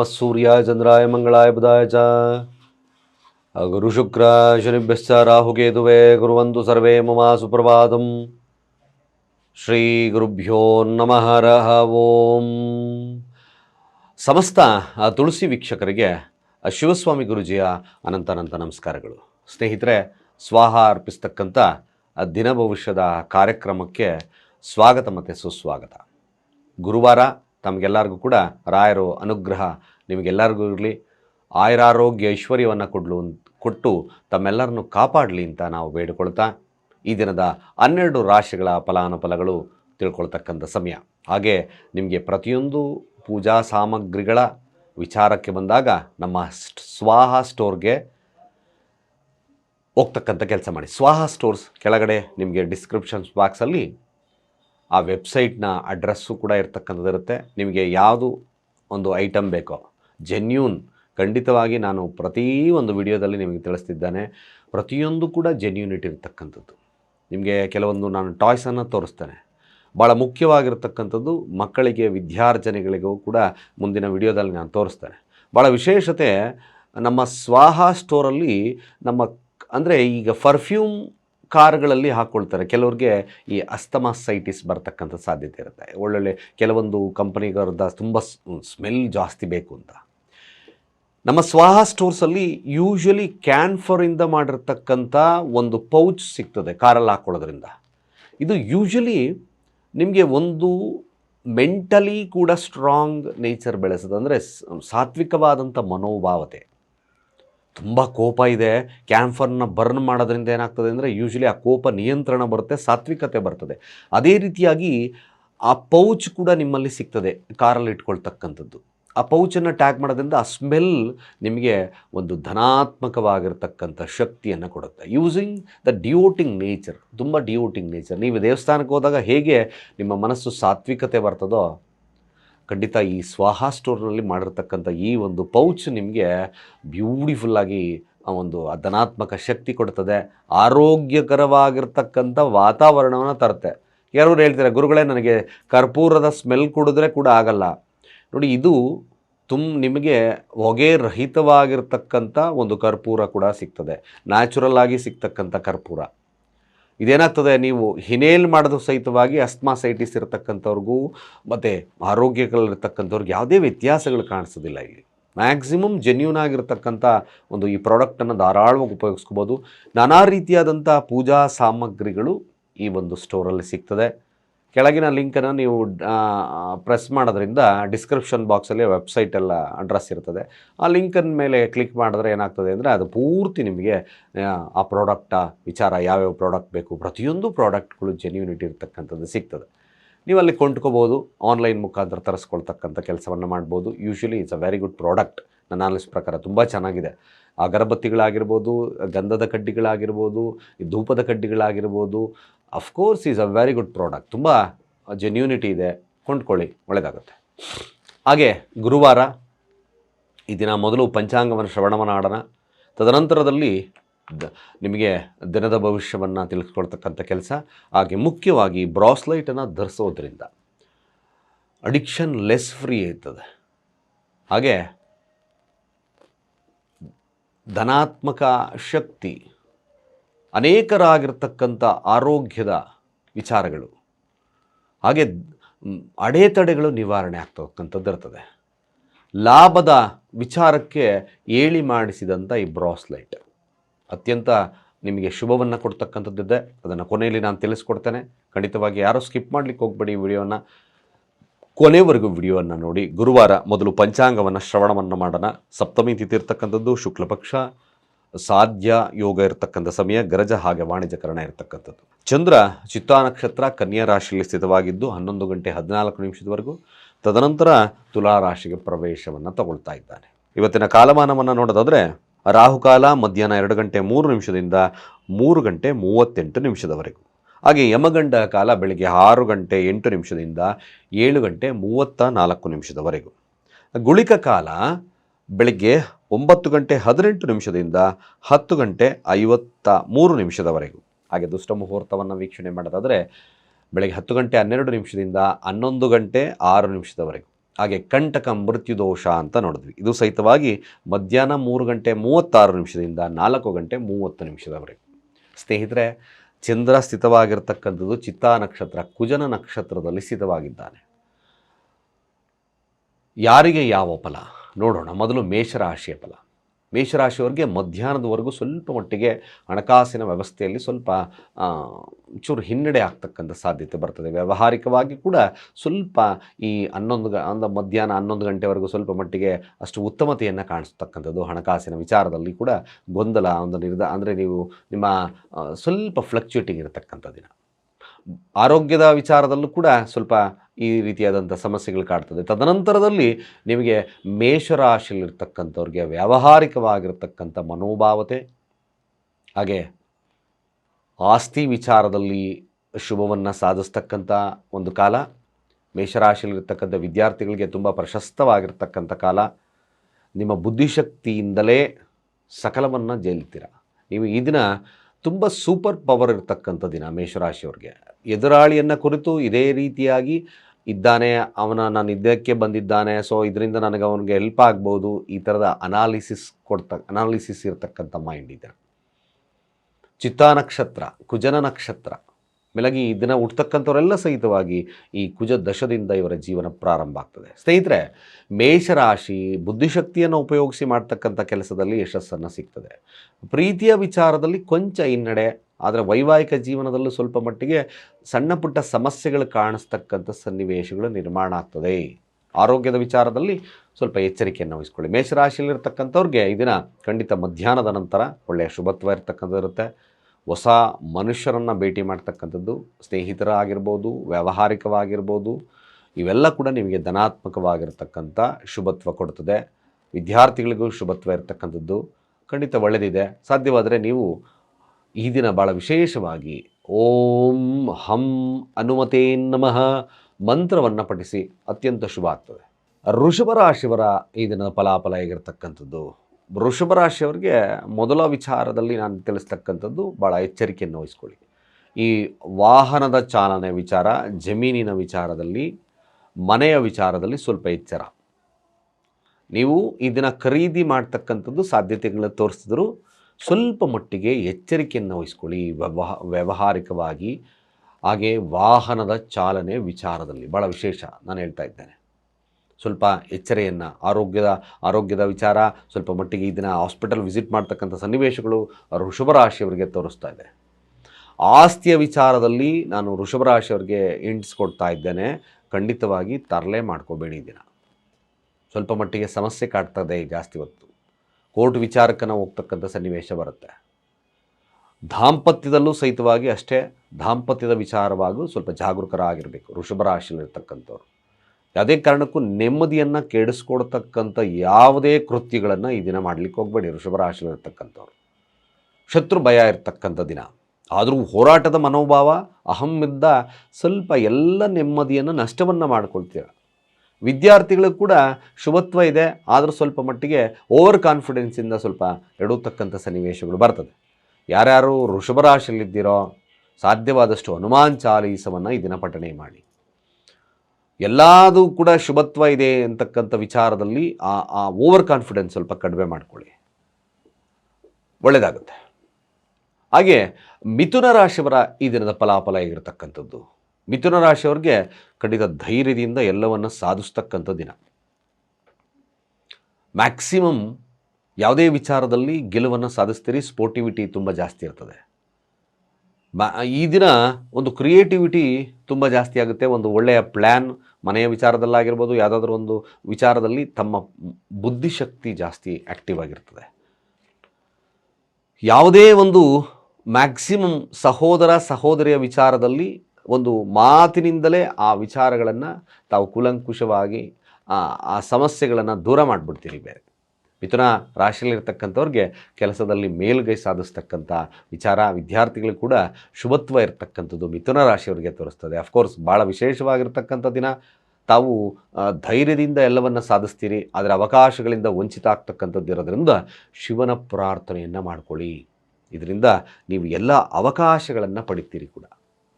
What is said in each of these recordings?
ನಮಃ ಸೂರ್ಯಾಯ ಚಂದ್ರಾಯ ಮಂಗಳಾಯ ಬುಧಾಯ ಚ ಗುರು ಶುಕ್ರ ಶನಿಭ್ಯಶ್ಚ ರಾಹುಕೇತುವೆ ಗುರುವಂತು ಸರ್ವೇ ಮಮ ಸುಪ್ರಭಾತಂ ಶ್ರೀ ಗುರುಭ್ಯೋ ನಮಃ ರಹ ಓಂ ಸಮಸ್ತ ತುಳಸಿ ವೀಕ್ಷಕರಿಗೆ ಶಿವಸ್ವಾಮಿ ಗುರುಜಿಯ ಅನಂತ ಅನಂತ ನಮಸ್ಕಾರಗಳು. ಸ್ನೇಹಿತರೆ, ಸ್ವಾಹ ಅರ್ಪಿಸ್ತಕ್ಕಂಥ ದಿನ ಭವಿಷ್ಯದ ಕಾರ್ಯಕ್ರಮಕ್ಕೆ ಸ್ವಾಗತ ಮತ್ತು ಸುಸ್ವಾಗತ. ಗುರುವಾರ ತಮಗೆಲ್ಲರಿಗೂ ಕೂಡ ರಾಯರು ಅನುಗ್ರಹ ನಿಮಗೆಲ್ಲರಿಗೂ ಇರಲಿ, ಆಯುರಾರೋಗ್ಯ ಐಶ್ವರ್ಯವನ್ನು ಕೊಡಲು ಕೊಟ್ಟು ತಮ್ಮೆಲ್ಲರನ್ನು ಕಾಪಾಡಲಿ ಅಂತ ನಾವು ಬೇಡಿಕೊಳ್ತಾ ಈ ದಿನದ ಹನ್ನೆರಡು ರಾಶಿಗಳ ಫಲಾನುಫಲಗಳು ತಿಳ್ಕೊಳ್ತಕ್ಕಂಥ ಸಮಯ. ಹಾಗೆ ನಿಮಗೆ ಪ್ರತಿಯೊಂದು ಪೂಜಾ ಸಾಮಗ್ರಿಗಳ ವಿಚಾರಕ್ಕೆ ಬಂದಾಗ ನಮ್ಮ ಸ್ವಾಹ ಸ್ಟೋರ್ಗೆ ಹೋಗ್ತಕ್ಕಂಥ ಕೆಲಸ ಮಾಡಿ. ಸ್ವಾಹ ಸ್ಟೋರ್ಸ್ ಕೆಳಗಡೆ ನಿಮಗೆ ಡಿಸ್ಕ್ರಿಪ್ಷನ್ಸ್ ಬಾಕ್ಸಲ್ಲಿ ಆ ವೆಬ್ಸೈಟ್ನ ಅಡ್ರೆಸ್ಸು ಕೂಡ ಇರ್ತಕ್ಕಂಥದ್ದು ಇರುತ್ತೆ ನಿಮಗೆ ಯಾವುದು ಒಂದು ಐಟಮ್ ಬೇಕೋ ಜೆನ್ಯೂನ್ ಖಂಡಿತವಾಗಿ ನಾನು ಪ್ರತಿ ಒಂದು ವಿಡಿಯೋದಲ್ಲಿ ನಿಮಗೆ ತಿಳಿಸ್ತಿದ್ದಾನೆ. ಪ್ರತಿಯೊಂದು ಕೂಡ ಜೆನ್ಯೂನಿಟಿ ಇರತಕ್ಕಂಥದ್ದು. ನಿಮಗೆ ಕೆಲವೊಂದು ನಾನು ಟಾಯ್ಸನ್ನು ತೋರಿಸ್ತೇನೆ. ಭಾಳ ಮುಖ್ಯವಾಗಿರ್ತಕ್ಕಂಥದ್ದು ಮಕ್ಕಳಿಗೆ, ವಿದ್ಯಾರ್ಜನೆಗಳಿಗೂ ಕೂಡ ಮುಂದಿನ ವಿಡಿಯೋದಲ್ಲಿ ನಾನು ತೋರಿಸ್ತೇನೆ. ಭಾಳ ವಿಶೇಷತೆ, ನಮ್ಮ ಸ್ವಾಹ ಸ್ಟೋರಲ್ಲಿ ನಮ್ಮ ಅಂದರೆ ಈಗ ಪರ್ಫ್ಯೂಮ್ ಕಾರ್ಗಳಲ್ಲಿ ಹಾಕ್ಕೊಳ್ತಾರೆ ಕೆಲವ್ರಿಗೆ ಈ ಅಸ್ತಮಾಸೈಟಿಸ್ ಬರ್ತಕ್ಕಂಥ ಸಾಧ್ಯತೆ ಇರುತ್ತೆ. ಒಳ್ಳೊಳ್ಳೆ ಕೆಲವೊಂದು ಕಂಪ್ನಿಗಳ ತುಂಬ ಸ್ಮೆಲ್ ಜಾಸ್ತಿ ಬೇಕು ಅಂತ. ನಮ್ಮ ಸ್ವಾಹ ಸ್ಟೋರ್ಸಲ್ಲಿ ಯೂಶ್ವಲಿ ಕ್ಯಾನ್ಫರಿಂದ ಮಾಡಿರ್ತಕ್ಕಂಥ ಒಂದು ಪೌಚ್ ಸಿಗ್ತದೆ, ಕಾರಲ್ಲಿ ಹಾಕ್ಕೊಳ್ಳೋದ್ರಿಂದ ಇದು ಯೂಶ್ವಲಿ ನಿಮಗೆ ಒಂದು ಮೆಂಟಲಿ ಕೂಡ ಸ್ಟ್ರಾಂಗ್ ನೇಚರ್ ಬೆಳೆಸೋದು ಅಂದರೆ ಸಾತ್ವಿಕವಾದಂಥ ಮನೋಭಾವತೆ. ತುಂಬ ಕೋಪ ಇದೆ. ಕ್ಯಾಂಫರ್ನ ಬರ್ನ್ ಮಾಡೋದ್ರಿಂದ ಏನಾಗ್ತದೆ ಅಂದರೆ ಯೂಶ್ವಲಿ ಆ ಕೋಪ ನಿಯಂತ್ರಣ ಬರುತ್ತೆ, ಸಾತ್ವಿಕತೆ ಬರ್ತದೆ. ಅದೇ ರೀತಿಯಾಗಿ ಆ ಪೌಚ್ ಕೂಡ ನಿಮ್ಮಲ್ಲಿ ಸಿಗ್ತದೆ, ಕಾರಲ್ಲಿ ಇಟ್ಕೊಳ್ತಕ್ಕಂಥದ್ದು. ಆ ಪೌಚನ್ನು ಟ್ಯಾಗ್ ಮಾಡೋದ್ರಿಂದ ಆ ಸ್ಮೆಲ್ ನಿಮಗೆ ಒಂದು ಧನಾತ್ಮಕವಾಗಿರ್ತಕ್ಕಂಥ ಶಕ್ತಿಯನ್ನು ಕೊಡುತ್ತೆ. ಯೂಸಿಂಗ್ ದ ಡಿಯೋಟಿಂಗ್ ನೇಚರ್ ತುಂಬ ಡಿಯೋಟಿಂಗ್ ನೇಚರ್ ನೀವು ದೇವಸ್ಥಾನಕ್ಕೆ ಹೋದಾಗ ಹೇಗೆ ನಿಮ್ಮ ಮನಸ್ಸು ಸಾತ್ವಿಕತೆ ಬರ್ತದೋ, ಖಂಡಿತ ಈ ಸ್ವಾಹ ಸ್ಟೋರ್ನಲ್ಲಿ ಮಾಡಿರ್ತಕ್ಕಂಥ ಈ ಒಂದು ಪೌಚ್ ನಿಮಗೆ ಬ್ಯೂಟಿಫುಲ್ಲಾಗಿ ಆ ಒಂದು ಧನಾತ್ಮಕ ಶಕ್ತಿ ಕೊಡ್ತದೆ. ಆರೋಗ್ಯಕರವಾಗಿರ್ತಕ್ಕಂಥ ವಾತಾವರಣವನ್ನು ತರುತ್ತೆ. ಕೆಲವರು ಹೇಳ್ತಾರೆ, ಗುರುಗಳೇ, ನನಗೆ ಕರ್ಪೂರದ ಸ್ಮೆಲ್ ಕುಡಿದ್ರೆ ಕೂಡ ಆಗಲ್ಲ. ನೋಡಿ, ಇದು ತುಂಬ ನಿಮಗೆ ಹೊಗೆ ರಹಿತವಾಗಿರ್ತಕ್ಕಂಥ ಒಂದು ಕರ್ಪೂರ ಕೂಡ ಸಿಗ್ತದೆ. ನ್ಯಾಚುರಲ್ ಆಗಿ ಸಿಗ್ತಕ್ಕಂಥ ಕರ್ಪೂರ. ಇದೇನಾಗ್ತದೆ, ನೀವು ಹಿನೇಲ್ ಮಾಡೋದು ಸಹಿತವಾಗಿ ಅಸ್ಮಾಸೈಟಿಸ್ ಇರತಕ್ಕಂಥವ್ರಿಗೂ ಮತ್ತು ಆರೋಗ್ಯಗಳಿರ್ತಕ್ಕಂಥವ್ರಿಗೆ ಯಾವುದೇ ವ್ಯತ್ಯಾಸಗಳು ಕಾಣಿಸೋದಿಲ್ಲ ಇಲ್ಲಿ. ಮ್ಯಾಕ್ಸಿಮಮ್ ಜೆನ್ಯೂನ್ ಆಗಿರ್ತಕ್ಕಂಥ ಒಂದು ಈ ಪ್ರಾಡಕ್ಟನ್ನು ಧಾರಾಳವಾಗಿ ಉಪಯೋಗಿಸ್ಕೋಬೋದು. ನಾನಾ ರೀತಿಯಾದಂಥ ಪೂಜಾ ಸಾಮಗ್ರಿಗಳು ಈ ಒಂದು ಸ್ಟೋರಲ್ಲಿ ಸಿಗ್ತದೆ. ಕೆಳಗಿನ ಲಿಂಕನ್ನು ನೀವು ಪ್ರೆಸ್ ಮಾಡೋದ್ರಿಂದ ಡಿಸ್ಕ್ರಿಪ್ಷನ್ ಬಾಕ್ಸಲ್ಲಿ ವೆಬ್ಸೈಟ್ ಎಲ್ಲ ಅಡ್ರೆಸ್ ಇರ್ತದೆ. ಆ ಲಿಂಕನ್ನ ಮೇಲೆ ಕ್ಲಿಕ್ ಮಾಡಿದ್ರೆ ಏನಾಗ್ತದೆ ಅಂದರೆ ಅದು ಪೂರ್ತಿ ನಿಮಗೆ, ಆ ಪ್ರಾಡಕ್ಟ ವಿಚಾರ ಯಾವ್ಯಾವ ಪ್ರಾಡಕ್ಟ್ ಬೇಕು, ಪ್ರತಿಯೊಂದು ಪ್ರಾಡಕ್ಟ್ಗಳು ಜೆನ್ಯೂನಿಟಿ ಇರ್ತಕ್ಕಂಥದ್ದು ಸಿಗ್ತದೆ. ನೀವು ಅಲ್ಲಿ ಕೊಂಡ್ಕೋಬೋದು, ಆನ್ಲೈನ್ ಮುಖಾಂತರ ತರಿಸ್ಕೊಳ್ತಕ್ಕಂಥ ಕೆಲಸವನ್ನು ಮಾಡ್ಬೋದು. Usually it's a very good product ನನ್ನ ಅನಿಸ್ ಪ್ರಕಾರ ತುಂಬ ಚೆನ್ನಾಗಿದೆ. ಅಗರಬತ್ತಿಗಳಾಗಿರ್ಬೋದು ಗಂಧದ ಕಡ್ಡಿಗಳಾಗಿರ್ಬೋದು ಧೂಪದ ಕಡ್ಡಿಗಳಾಗಿರ್ಬೋದು of course is a very good product ತುಂಬ ಜೆನ್ಯೂನಿಟಿ ಇದೆ. ಕೊಂಡ್ಕೊಳ್ಳಿ ಒಳ್ಳೆಯದಾಗುತ್ತೆ ಹಾಗೆ ಗುರುವಾರ ಈ ದಿನ ಮೊದಲು ಪಂಚಾಂಗವನ್ನು ಶ್ರವಣವನ್ನು ತದನಂತರದಲ್ಲಿ ದ, ನಿಮಗೆ ದಿನದ ಭವಿಷ್ಯವನ್ನು ತಿಳಿಸ್ಕೊಳ್ತಕ್ಕಂಥ ಕೆಲಸ. ಹಾಗೆ ಮುಖ್ಯವಾಗಿ ಬ್ರಾಸ್ಲೈಟನ್ನು ಧರಿಸೋದ್ರಿಂದ ಅಡಿಕ್ಷನ್ ಲೆಸ್ ಫ್ರೀ ಇರ್ತದೆ. ಹಾಗೆ ಧನಾತ್ಮಕ ಶಕ್ತಿ ಅನೇಕರಾಗಿರ್ತಕ್ಕಂಥ ಆರೋಗ್ಯದ ವಿಚಾರಗಳು. ಹಾಗೆ ಅಡೆತಡೆಗಳು ನಿವಾರಣೆ ಆಗ್ತಕ್ಕಂಥದ್ದು ಇರ್ತದೆ. ಲಾಭದ ವಿಚಾರಕ್ಕೆ ಏಳಿ ಮಾಡಿಸಿದಂಥ ಈ ಬ್ರಾಸ್ಲೈಟ್. ಅತ್ಯಂತ ನಿಮಗೆ ಶುಭವನ್ನು ಕೊಡ್ತಕ್ಕಂಥದ್ದಿದೆ. ಅದನ್ನು ಕೊನೆಯಲ್ಲಿ ನಾನು ತಿಳಿಸ್ಕೊಡ್ತೇನೆ. ಖಂಡಿತವಾಗಿ ಯಾರೂ ಸ್ಕಿಪ್ ಮಾಡಲಿಕ್ಕೆ ಹೋಗ್ಬೇಡಿ ಈ ವಿಡಿಯೋನ. ಕೊನೆವರೆಗೂ ವಿಡಿಯೋವನ್ನು ನೋಡಿ ಗುರುವಾರ ಮೊದಲು ಪಂಚಾಂಗವನ್ನು ಶ್ರವಣವನ್ನು ಮಾಡೋಣ. ಸಪ್ತಮಿ ತಿಥಿ ಇರ್ತಕ್ಕಂಥದ್ದು, ಶುಕ್ಲಪಕ್ಷ, ಸಾಧ್ಯ ಯೋಗ ಇರತಕ್ಕಂಥ ಸಮಯ, ಗರಜ ಹಾಗೆ ವಾಣಿಜ್ಯಕರಣ ಇರತಕ್ಕಂಥದ್ದು. ಚಂದ್ರ ಚಿತ್ತಾ ನಕ್ಷತ್ರ ಕನ್ಯಾ ರಾಶಿಯಲ್ಲಿ ಸ್ಥಿತವಾಗಿದ್ದು, ಹನ್ನೊಂದು ಗಂಟೆ ಹದಿನಾಲ್ಕು ನಿಮಿಷದವರೆಗೂ ತದನಂತರ ತುಲಾ ರಾಶಿಗೆ ಪ್ರವೇಶವನ್ನು ತಗೊಳ್ತಾ ಇದ್ದಾನೆ. ಇವತ್ತಿನ ಕಾಲಮಾನವನ್ನು ನೋಡೋದಾದರೆ, ರಾಹುಕಾಲ ಮಧ್ಯಾಹ್ನ ಎರಡು ಗಂಟೆ ಮೂರು ನಿಮಿಷದಿಂದ ಮೂರು ಗಂಟೆ ಮೂವತ್ತೆಂಟು ನಿಮಿಷದವರೆಗೂ. ಹಾಗೆ ಯಮಗಂಡ ಕಾಲ ಬೆಳಗ್ಗೆ ಆರು ಗಂಟೆ ಎಂಟು ನಿಮಿಷದಿಂದ ಏಳು ಗಂಟೆ ಮೂವತ್ತ ನಾಲ್ಕು ನಿಮಿಷದವರೆಗೂ. ಗುಳಿಕ ಕಾಲ ಬೆಳಿಗ್ಗೆ ಒಂಬತ್ತು ಗಂಟೆ ಹದಿನೆಂಟು ನಿಮಿಷದಿಂದ ಹತ್ತು ಗಂಟೆ ಐವತ್ತ ಮೂರು ನಿಮಿಷದವರೆಗೂ. ಹಾಗೆ ದುಷ್ಟ ಮುಹೂರ್ತವನ್ನು ವೀಕ್ಷಣೆ ಮಾಡೋದಾದರೆ ಬೆಳಗ್ಗೆ ಹತ್ತು ಗಂಟೆ ಹನ್ನೆರಡು ನಿಮಿಷದಿಂದ ಹನ್ನೊಂದು ಗಂಟೆ ಆರು ನಿಮಿಷದವರೆಗೂ. ಹಾಗೆ ಕಂಟಕ ಮೃತ್ಯುದೋಷ ಅಂತ ನೋಡಿದ್ವಿ. ಇದು ಸಹಿತವಾಗಿ ಮಧ್ಯಾಹ್ನ ಮೂರು ಗಂಟೆ ಮೂವತ್ತಾರು ನಿಮಿಷದಿಂದ ನಾಲ್ಕು ಗಂಟೆ ಮೂವತ್ತು ನಿಮಿಷದವರೆಗೆ. ಸ್ನೇಹಿತರೆ ಚಂದ್ರ ಸ್ಥಿತವಾಗಿರ್ತಕ್ಕಂಥದ್ದು ಚಿತ್ತಾ ನಕ್ಷತ್ರ ಕುಜನ ನಕ್ಷತ್ರದಲ್ಲಿ ಸ್ಥಿತವಾಗಿದ್ದಾನೆ. ಯಾರಿಗೆ ಯಾವ ಫಲ? ನೋಡೋಣ. ಮೊದಲು ಮೇಷರಾಶಿಯ ಫಲ. ಮೇಷರಾಶಿಯವರಿಗೆ ಮಧ್ಯಾಹ್ನದವರೆಗೂ ಸ್ವಲ್ಪ ಮಟ್ಟಿಗೆ ಹಣಕಾಸಿನ ವ್ಯವಸ್ಥೆಯಲ್ಲಿ ಸ್ವಲ್ಪ ಚೂರು ಹಿನ್ನಡೆ ಆಗ್ತಕ್ಕಂಥ ಸಾಧ್ಯತೆ ಬರ್ತದೆ. ವ್ಯಾವಹಾರಿಕವಾಗಿ ಕೂಡ ಸ್ವಲ್ಪ ಈ ಹನ್ನೊಂದು ಗ, ಅಂದ ಮಧ್ಯಾಹ್ನ ಹನ್ನೊಂದು ಗಂಟೆವರೆಗೂ ಸ್ವಲ್ಪ ಮಟ್ಟಿಗೆ ಅಷ್ಟು ಉತ್ತಮತೆಯನ್ನು ಕಾಣಿಸ್ತಕ್ಕಂಥದ್ದು. ಹಣಕಾಸಿನ ವಿಚಾರದಲ್ಲಿ ಕೂಡ ಗೊಂದಲ, ಒಂದು ನಿರ್ಧ ಅಂದರೆ ನೀವು ನಿಮ್ಮ ಸ್ವಲ್ಪ ಫ್ಲಕ್ಚುಯೇಟಿಂಗ್ ಇರತಕ್ಕಂಥ ದಿನ. ಆರೋಗ್ಯದ ವಿಚಾರದಲ್ಲೂ ಕೂಡ ಸ್ವಲ್ಪ ಈ ರೀತಿಯಾದಂಥ ಸಮಸ್ಯೆಗಳು ಕಾಡ್ತದೆ. ತದನಂತರದಲ್ಲಿ ನಿಮಗೆ ಮೇಷರಾಶಿಯಲ್ಲಿರ್ತಕ್ಕಂಥವ್ರಿಗೆ ವ್ಯಾವಹಾರಿಕವಾಗಿರ್ತಕ್ಕಂಥ ಮನೋಭಾವತೆ, ಹಾಗೆ ಆಸ್ತಿ ವಿಚಾರದಲ್ಲಿ ಶುಭವನ್ನು ಸಾಧಿಸ್ತಕ್ಕಂಥ ಒಂದು ಕಾಲ, ಮೇಷರಾಶಿಯಲ್ಲಿರ್ತಕ್ಕಂಥ ವಿದ್ಯಾರ್ಥಿಗಳಿಗೆ ತುಂಬ ಪ್ರಶಸ್ತವಾಗಿರ್ತಕ್ಕಂಥ ಕಾಲ, ನಿಮ್ಮ ಬುದ್ಧಿಶಕ್ತಿಯಿಂದಲೇ ಸಕಲವನ್ನು ಜೇಲ್ತೀರ ನೀವು ಈ ದಿನ ತುಂಬ ಸೂಪರ್ ಪವರ್ ಇರತಕ್ಕಂಥ ದಿನ ಮೇಷರಾಶಿಯವ್ರಿಗೆ. ಎದುರಾಳಿಯನ್ನು ಕುರಿತು ಇದೇ ರೀತಿಯಾಗಿ ಇದ್ದಾನೆ, ಅವನ ನಾನು ಇದಕ್ಕೆ ಬಂದಿದ್ದಾನೆ, ಸೊ ಇದರಿಂದ ನನಗೆ ಅವನಿಗೆ ಹೆಲ್ಪ್ ಆಗ್ಬೋದು, ಈ ಥರದ ಅನಾಲಿಸಿಸ್ ಕೊಡ್ತ ಅನಾಲಿಸಿಸ್ ಇರತಕ್ಕಂಥ ಮೈಂಡ್ ಇದೆ. ಚಿತ್ತಾ ನಕ್ಷತ್ರ, ಕುಜನ ನಕ್ಷತ್ರ ಮೇಲಾಗಿ ಈ ದಿನ ಹುಟ್ಟತಕ್ಕಂಥವರೆಲ್ಲ ಸಹಿತವಾಗಿ ಈ ಕುಜ ದಶದಿಂದ ಇವರ ಜೀವನ ಪ್ರಾರಂಭ ಆಗ್ತದೆ. ಸ್ನೇಹಿತರೆ, ಮೇಷರಾಶಿ ಬುದ್ಧಿಶಕ್ತಿಯನ್ನು ಉಪಯೋಗಿಸಿ ಮಾಡ್ತಕ್ಕಂಥ ಕೆಲಸದಲ್ಲಿ ಯಶಸ್ಸನ್ನು ಸಿಗ್ತದೆ. ಪ್ರೀತಿಯ ವಿಚಾರದಲ್ಲಿ ಕೊಂಚ ಹಿನ್ನಡೆ, ಆದರೆ ವೈವಾಹಿಕ ಜೀವನದಲ್ಲೂ ಸ್ವಲ್ಪ ಮಟ್ಟಿಗೆ ಸಣ್ಣ ಪುಟ್ಟ ಸಮಸ್ಯೆಗಳು ಕಾಣಿಸ್ತಕ್ಕಂಥ ಸನ್ನಿವೇಶಗಳು ನಿರ್ಮಾಣ ಆಗ್ತದೆ. ಆರೋಗ್ಯದ ವಿಚಾರದಲ್ಲಿ ಸ್ವಲ್ಪ ಎಚ್ಚರಿಕೆಯನ್ನು ವಹಿಸ್ಕೊಳ್ಳಿ. ಮೇಷರಾಶಿಯಲ್ಲಿರ್ತಕ್ಕಂಥವ್ರಿಗೆ ಈ ದಿನ ಖಂಡಿತ ಮಧ್ಯಾಹ್ನದ ನಂತರ ಒಳ್ಳೆಯ ಶುಭತ್ವ ಇರ್ತಕ್ಕಂಥದ್ದು ಇರುತ್ತೆ. ಹೊಸ ಮನುಷ್ಯರನ್ನು ಭೇಟಿ ಮಾಡ್ತಕ್ಕಂಥದ್ದು, ಸ್ನೇಹಿತರಾಗಿರ್ಬೋದು, ವ್ಯಾವಹಾರಿಕವಾಗಿರ್ಬೋದು, ಇವೆಲ್ಲ ಕೂಡ ನಿಮಗೆ ಧನಾತ್ಮಕವಾಗಿರ್ತಕ್ಕಂಥ ಶುಭತ್ವ ಕೊಡ್ತದೆ. ವಿದ್ಯಾರ್ಥಿಗಳಿಗೂ ಶುಭತ್ವ ಇರತಕ್ಕಂಥದ್ದು ಖಂಡಿತ ಒಳ್ಳೆಯದಿದೆ ಸಾಧ್ಯವಾದರೆ ನೀವು ಈ ದಿನ ಭಾಳ ವಿಶೇಷವಾಗಿ ಓಂ ಹಂ ಅನುಮತೇ ನಮಃ ಮಂತ್ರವನ್ನು ಪಠಿಸಿ ಅತ್ಯಂತ ಶುಭ ಆಗ್ತದೆ. ಋಷಭರ ಶಿವರ ಈ ದಿನದ ಫಲಾಫಲ ಹೇಗಿರ್ತಕ್ಕಂಥದ್ದು? ವೃಷಭ ರಾಶಿಯವರಿಗೆ ಮೊದಲ ವಿಚಾರದಲ್ಲಿ ನಾನು ತಿಳಿಸ್ತಕ್ಕಂಥದ್ದು ಭಾಳ ಎಚ್ಚರಿಕೆಯನ್ನು ವಹಿಸ್ಕೊಳ್ಳಿ. ಈ ವಾಹನದ ಚಾಲನೆ ವಿಚಾರ, ಜಮೀನಿನ ವಿಚಾರದಲ್ಲಿ, ಮನೆಯ ವಿಚಾರದಲ್ಲಿ ಸ್ವಲ್ಪ ಎಚ್ಚರ. ನೀವು ಇದನ್ನು ದಿನ ಖರೀದಿ ಮಾಡ್ತಕ್ಕಂಥದ್ದು ಸಾಧ್ಯತೆಗಳನ್ನ ತೋರಿಸಿದ್ರು ಸ್ವಲ್ಪ ಮಟ್ಟಿಗೆ ಎಚ್ಚರಿಕೆಯನ್ನು ವಹಿಸ್ಕೊಳ್ಳಿ. ವ್ಯವಹ, ವ್ಯಾವಹಾರಿಕವಾಗಿ ಹಾಗೆ ವಾಹನದ ಚಾಲನೆ ವಿಚಾರದಲ್ಲಿ ಭಾಳ ವಿಶೇಷ ನಾನು ಹೇಳ್ತಾ ಇದ್ದೇನೆ. ಸ್ವಲ್ಪ ಎಚ್ಚರೆಯನ್ನು, ಆರೋಗ್ಯದ ಆರೋಗ್ಯದ ವಿಚಾರ, ಸ್ವಲ್ಪ ಮಟ್ಟಿಗೆ ಈ ದಿನ ಹಾಸ್ಪಿಟಲ್ ವಿಸಿಟ್ ಮಾಡ್ತಕ್ಕಂಥ ಸನ್ನಿವೇಶಗಳು ರಾಶಿಯವರಿಗೆ ತೋರಿಸ್ತಾ ಇದೆ. ಆಸ್ತಿಯ ವಿಚಾರದಲ್ಲಿ ನಾನು ರಾಶಿಯವರಿಗೆ ಹಿಂಟ್ಸ್ ಕೊಡ್ತಾ ಇದ್ದೇನೆ. ಖಂಡಿತವಾಗಿ ತರಲೆ ಮಾಡ್ಕೋಬೇಡಿ ದಿನ. ಸ್ವಲ್ಪ ಮಟ್ಟಿಗೆ ಸಮಸ್ಯೆ ಕಾಡ್ತದೆ ಜಾಸ್ತಿ ಹೊತ್ತು. ಕೋರ್ಟ್ ವಿಚಾರಕ್ಕನ ಹೋಗ್ತಕ್ಕಂಥ ಸನ್ನಿವೇಶ ಬರುತ್ತೆ. ದಾಂಪತ್ಯದಲ್ಲೂ ಸಹಿತವಾಗಿ ಅಷ್ಟೇ, ದಾಂಪತ್ಯದ ವಿಚಾರವಾಗೂ ಸ್ವಲ್ಪ ಜಾಗರೂಕರಾಗಿರಬೇಕು ವೃಷಭ ರಾಶಿಯಲ್ಲಿರ್ತಕ್ಕಂಥವ್ರು ಯಾವುದೇ ಕಾರಣಕ್ಕೂ ನೆಮ್ಮದಿಯನ್ನು ಕೆಡಿಸ್ಕೊಡ್ತಕ್ಕಂಥ ಯಾವುದೇ ಕೃತ್ಯಗಳನ್ನು ಈ ದಿನ ಮಾಡಲಿಕ್ಕೆ ಹೋಗಬೇಡಿ. ವೃಷಭ ರಾಶಿಯಲ್ಲಿರ್ತಕ್ಕಂಥವ್ರು ಶತ್ರು ಭಯ ಇರ್ತಕ್ಕಂಥ ದಿನ. ಆದರೂ ಹೋರಾಟದ ಮನೋಭಾವ ಅಹಮ್ಮಿದ್ದ ಸ್ವಲ್ಪ ಎಲ್ಲ ನೆಮ್ಮದಿಯನ್ನು ನಷ್ಟವನ್ನು ಮಾಡ್ಕೊಳ್ತೀರ. ವಿದ್ಯಾರ್ಥಿಗಳು ಕೂಡ ಶುಭತ್ವ ಇದೆ. ಆದರೂ ಸ್ವಲ್ಪ ಮಟ್ಟಿಗೆ ಓವರ್ ಕಾನ್ಫಿಡೆನ್ಸಿಂದ ಸ್ವಲ್ಪ ಎಡತಕ್ಕಂಥ ಸನ್ನಿವೇಶಗಳು ಬರ್ತದೆ. ಯಾರ್ಯಾರು ವೃಷಭ ರಾಶಿಯಲ್ಲಿದ್ದೀರೋ, ಸಾಧ್ಯವಾದಷ್ಟು ಹನುಮಾನ್ ಚಾಲೀಸವನ್ನು ಈ ದಿನ ಪಠಣೆ ಮಾಡಿ. ಎಲ್ಲದೂ ಕೂಡ ಶುಭತ್ವ ಇದೆ ಅಂತಕ್ಕಂಥ ವಿಚಾರದಲ್ಲಿ ಆ ಆ ಓವರ್ ಕಾನ್ಫಿಡೆನ್ಸ್ ಸ್ವಲ್ಪ ಕಡಿಮೆ ಮಾಡಿಕೊಳ್ಳಿ. ಒಳ್ಳೆಯದಾಗುತ್ತೆ ಹಾಗೆ ಮಿಥುನ ರಾಶಿಯವರ ಈ ದಿನದ ಫಲಾಫಲ ಹೇಗಿರ್ತಕ್ಕಂಥದ್ದು? ಮಿಥುನ ರಾಶಿಯವ್ರಿಗೆ ಖಂಡಿತ ಧೈರ್ಯದಿಂದ ಎಲ್ಲವನ್ನು ಸಾಧಿಸ್ತಕ್ಕಂಥ ದಿನ. ಮ್ಯಾಕ್ಸಿಮಮ್ ಯಾವುದೇ ವಿಚಾರದಲ್ಲಿ ಗೆಲುವನ್ನು ಸಾಧಿಸ್ತೀರಿ ಸ್ಪೋರ್ಟಿವಿಟಿ ತುಂಬ ಜಾಸ್ತಿ ಇರ್ತದೆ. ಮ ಈ ದಿನ ಒಂದು ಕ್ರಿಯೇಟಿವಿಟಿ ತುಂಬ ಜಾಸ್ತಿ ಆಗುತ್ತೆ. ಒಂದು ಒಳ್ಳೆಯ ಪ್ಲ್ಯಾನ್ ಮನೆಯ ವಿಚಾರದಲ್ಲಾಗಿರ್ಬೋದು, ಯಾವುದಾದ್ರೂ ಒಂದು ವಿಚಾರದಲ್ಲಿ ತಮ್ಮ ಬುದ್ಧಿಶಕ್ತಿ ಜಾಸ್ತಿ ಆ್ಯಕ್ಟಿವ್ ಆಗಿರ್ತದೆ. ಯಾವುದೇ ಒಂದು ಮ್ಯಾಕ್ಸಿಮಮ್ ಸಹೋದರ, ಸಹೋದರಿಯ ವಿಚಾರದಲ್ಲಿ ಒಂದು ಮಾತಿನಿಂದಲೇ ಆ ವಿಚಾರಗಳನ್ನು ತಾವು ಕುಲಂಕುಷವಾಗಿ ಆ ಸಮಸ್ಯೆಗಳನ್ನು ದೂರ ಮಾಡಿಬಿಡ್ತೀರಿ ಬೇರೆ. ಮಿಥುನ ರಾಶಿಯಲ್ಲಿರ್ತಕ್ಕಂಥವ್ರಿಗೆ ಕೆಲಸದಲ್ಲಿ ಮೇಲುಗೈ ಸಾಧಿಸ್ತಕ್ಕಂಥ ವಿಚಾರ ವಿದ್ಯಾರ್ಥಿಗಳು ಕೂಡ ಶುಭತ್ವ ಇರತಕ್ಕಂಥದ್ದು ಮಿಥುನ ರಾಶಿಯವರಿಗೆ ತೋರಿಸ್ತದೆ. ಅಫ್ಕೋರ್ಸ್ ಭಾಳ ವಿಶೇಷವಾಗಿರ್ತಕ್ಕಂಥ ದಿನ, ತಾವು ಧೈರ್ಯದಿಂದ ಎಲ್ಲವನ್ನು ಸಾಧಿಸ್ತೀರಿ, ಆದರೆ ಅವಕಾಶಗಳಿಂದ ವಂಚಿತ ಆಗ್ತಕ್ಕಂಥದ್ದು ಇರೋದ್ರಿಂದ ಶಿವನ ಪ್ರಾರ್ಥನೆಯನ್ನು ಮಾಡಿಕೊಳ್ಳಿ. ಇದರಿಂದ ನೀವು ಎಲ್ಲ ಅವಕಾಶಗಳನ್ನು ಪಡಿತೀರಿ ಕೂಡ.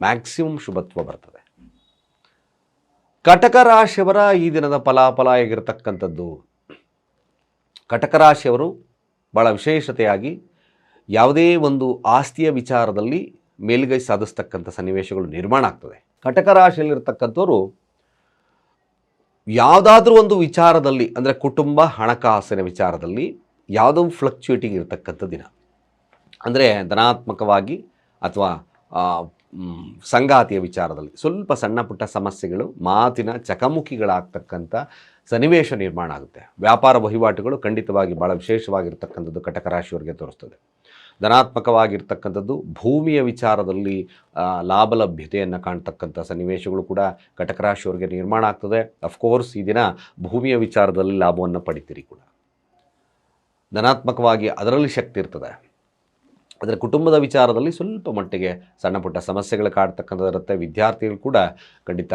ಮ್ಯಾಕ್ಸಿಮಮ್ ಶುಭತ್ವ ಬರ್ತದೆ. ಕಟಕ ರಾಶಿಯವರ ಈ ದಿನದ ಫಲಾಫಲ ಹೇಗಿರ್ತಕ್ಕಂಥದ್ದು? ಕಟಕ ರಾಶಿಯವರು ಭಾಳ ವಿಶೇಷತೆಯಾಗಿ ಯಾವುದೇ ಒಂದು ಆಸ್ತಿಯ ವಿಚಾರದಲ್ಲಿ ಮೇಲುಗೈ ಸಾಧಿಸ್ತಕ್ಕಂಥ ಸನ್ನಿವೇಶಗಳು ನಿರ್ಮಾಣ ಆಗ್ತದೆ. ಕಟಕ ರಾಶಿಯಲ್ಲಿರ್ತಕ್ಕಂಥವ್ರು ಯಾವುದಾದ್ರೂ ಒಂದು ವಿಚಾರದಲ್ಲಿ, ಅಂದರೆ ಕುಟುಂಬ ಹಣಕಾಸಿನ ವಿಚಾರದಲ್ಲಿ ಯಾವುದೋ ಫ್ಲಕ್ಚುಯೇಟಿಂಗ್ ಇರತಕ್ಕಂಥ ದಿನ. ಅಂದರೆ ಧನಾತ್ಮಕವಾಗಿ ಅಥವಾ ಸಂಗಾತಿಯ ವಿಚಾರದಲ್ಲಿ ಸ್ವಲ್ಪ ಸಣ್ಣ ಪುಟ್ಟ ಸಮಸ್ಯೆಗಳು, ಮಾತಿನ ಚಕಮುಕಿಗಳಾಗ್ತಕ್ಕಂಥ ಸನ್ನಿವೇಶ ನಿರ್ಮಾಣ ಆಗುತ್ತೆ. ವ್ಯಾಪಾರ ವಹಿವಾಟುಗಳು ಖಂಡಿತವಾಗಿ ಭಾಳ ವಿಶೇಷವಾಗಿರ್ತಕ್ಕಂಥದ್ದು ಕಟಕ ರಾಶಿಯವರಿಗೆ ತೋರಿಸ್ತದೆ. ಧನಾತ್ಮಕವಾಗಿರ್ತಕ್ಕಂಥದ್ದು ಭೂಮಿಯ ವಿಚಾರದಲ್ಲಿ ಲಾಭ ಲಭ್ಯತೆಯನ್ನು ಕಾಣ್ತಕ್ಕಂಥ ಸನ್ನಿವೇಶಗಳು ಕೂಡ ಕಟಕ ರಾಶಿಯವರಿಗೆ ನಿರ್ಮಾಣ ಆಗ್ತದೆ. ಅಫ್ಕೋರ್ಸ್ ಈ ದಿನ ಭೂಮಿಯ ವಿಚಾರದಲ್ಲಿ ಲಾಭವನ್ನು ಪಡಿತೀರಿ ಕೂಡ. ಧನಾತ್ಮಕವಾಗಿ ಅದರಲ್ಲಿ ಶಕ್ತಿ ಇರ್ತದೆ. ಆದರೆ ಕುಟುಂಬದ ವಿಚಾರದಲ್ಲಿ ಸ್ವಲ್ಪ ಮಟ್ಟಿಗೆ ಸಣ್ಣ ಪುಟ್ಟ ಸಮಸ್ಯೆಗಳು ಕಾಡ್ತಕ್ಕಂಥದ್ದು ಇರುತ್ತೆ. ವಿದ್ಯಾರ್ಥಿಗಳು ಕೂಡ ಖಂಡಿತ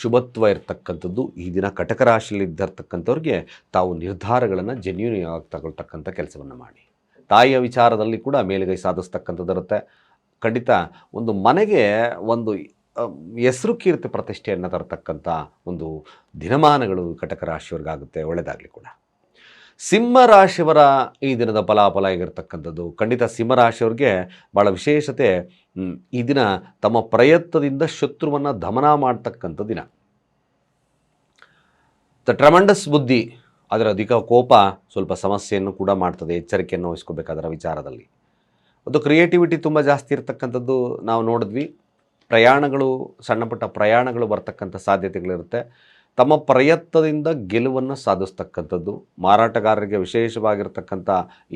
ಶುಭತ್ವ ಇರತಕ್ಕಂಥದ್ದು, ಈ ದಿನ ಕಟಕ ರಾಶಿಯಲ್ಲಿ ಇದ್ದಿರ್ತಕ್ಕಂಥವ್ರಿಗೆ ತಾವು ನಿರ್ಧಾರಗಳನ್ನು ಜೆನ್ಯೂನ್ ಆಗಿ ತಗೊಳ್ತಕ್ಕಂಥ ಕೆಲಸವನ್ನು ಮಾಡಿ. ತಾಯಿಯ ವಿಚಾರದಲ್ಲಿ ಕೂಡ ಮೇಲುಗೈ ಸಾಧಿಸ್ತಕ್ಕಂಥದ್ದು ಇರುತ್ತೆ. ಖಂಡಿತ ಒಂದು ಮನೆಗೆ ಒಂದು ಹೆಸರು ಕೀರ್ತಿ ಪ್ರತಿಷ್ಠೆಯನ್ನು ತರತಕ್ಕಂಥ ಒಂದು ದಿನಮಾನಗಳು ಕಟಕ ರಾಶಿಯವ್ರಿಗಾಗುತ್ತೆ ಒಳ್ಳೆಯದಾಗಲಿ ಕೂಡ. ಸಿಂಹ ರಾಶಿಯವರ ಈ ದಿನದ ಫಲಾಫಲ ಆಗಿರ್ತಕ್ಕಂಥದ್ದು. ಖಂಡಿತ ಸಿಂಹ ರಾಶಿಯವ್ರಿಗೆ ಭಾಳ ವಿಶೇಷತೆ ಈ ದಿನ ತಮ್ಮ ಪ್ರಯತ್ನದಿಂದ ಶತ್ರುವನ್ನು ದಮನ ಮಾಡ್ತಕ್ಕಂಥ ದಿನ. ದ ಟ್ರಮಂಡಸ್ ಬುದ್ಧಿ, ಅದರ ಅಧಿಕ ಕೋಪ ಸ್ವಲ್ಪ ಸಮಸ್ಯೆಯನ್ನು ಕೂಡ ಮಾಡ್ತದೆ, ಎಚ್ಚರಿಕೆಯನ್ನು ವಹಿಸ್ಕೋಬೇಕಾದರ ವಿಚಾರದಲ್ಲಿ. ಒಂದು ಕ್ರಿಯೇಟಿವಿಟಿ ತುಂಬ ಜಾಸ್ತಿ ಇರತಕ್ಕಂಥದ್ದು ನಾವು ನೋಡಿದ್ವಿ. ಪ್ರಯಾಣಗಳು, ಸಣ್ಣಪುಟ್ಟ ಪ್ರಯಾಣಗಳು ಬರ್ತಕ್ಕಂಥ ಸಾಧ್ಯತೆಗಳಿರುತ್ತೆ. ತಮ್ಮ ಪ್ರಯತ್ನದಿಂದ ಗೆಲುವನ್ನು ಸಾಧಿಸ್ತಕ್ಕಂಥದ್ದು, ಮಾರಾಟಗಾರರಿಗೆ ವಿಶೇಷವಾಗಿರ್ತಕ್ಕಂಥ